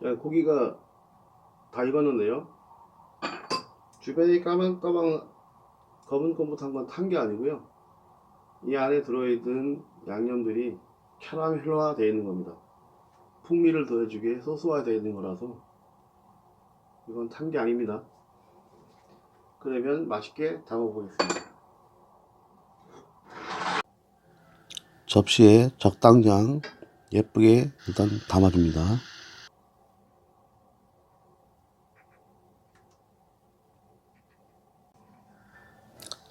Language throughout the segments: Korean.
네, 고기가 다 익었는데요. 주변이 까만까만 거뭇거뭇한 건 탄 게 아니고요. 이 안에 들어있는 양념들이 캐러멜화 되어 있는 겁니다. 풍미를 더해주게 소스화 되어 있는 거라서 이건 탄 게 아닙니다. 그러면 맛있게 담아보겠습니다. 접시에 적당량 예쁘게 일단 담아줍니다.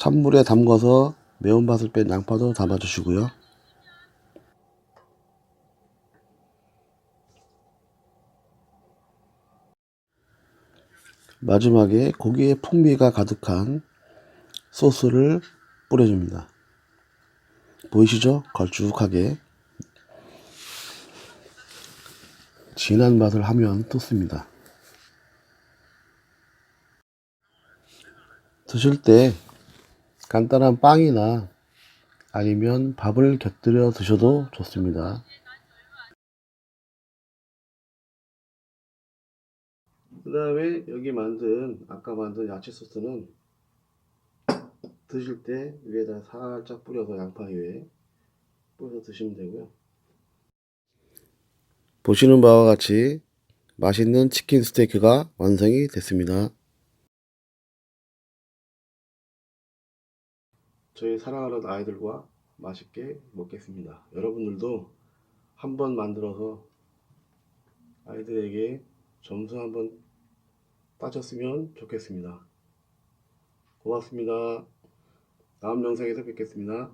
찬물에 담궈서 매운맛을 뺀 양파도 담아주시고요. 마지막에 고기의 풍미가 가득한 소스를 뿌려줍니다. 보이시죠? 걸쭉하게 진한 맛을 하면 좋습니다. 드실 때 간단한 빵이나 아니면 밥을 곁들여 드셔도 좋습니다. 그 다음에 여기 만든 아까 만든 야채 소스는 드실 때 위에다 살짝 뿌려서 양파 위에 뿌려서 드시면 되고요. 보시는 바와 같이 맛있는 치킨 스테이크가 완성이 됐습니다. 저희 사랑하는 아이들과 맛있게 먹겠습니다. 여러분들도 한번 만들어서 아이들에게 점수 한번 따졌으면 좋겠습니다. 고맙습니다. 다음 영상에서 뵙겠습니다.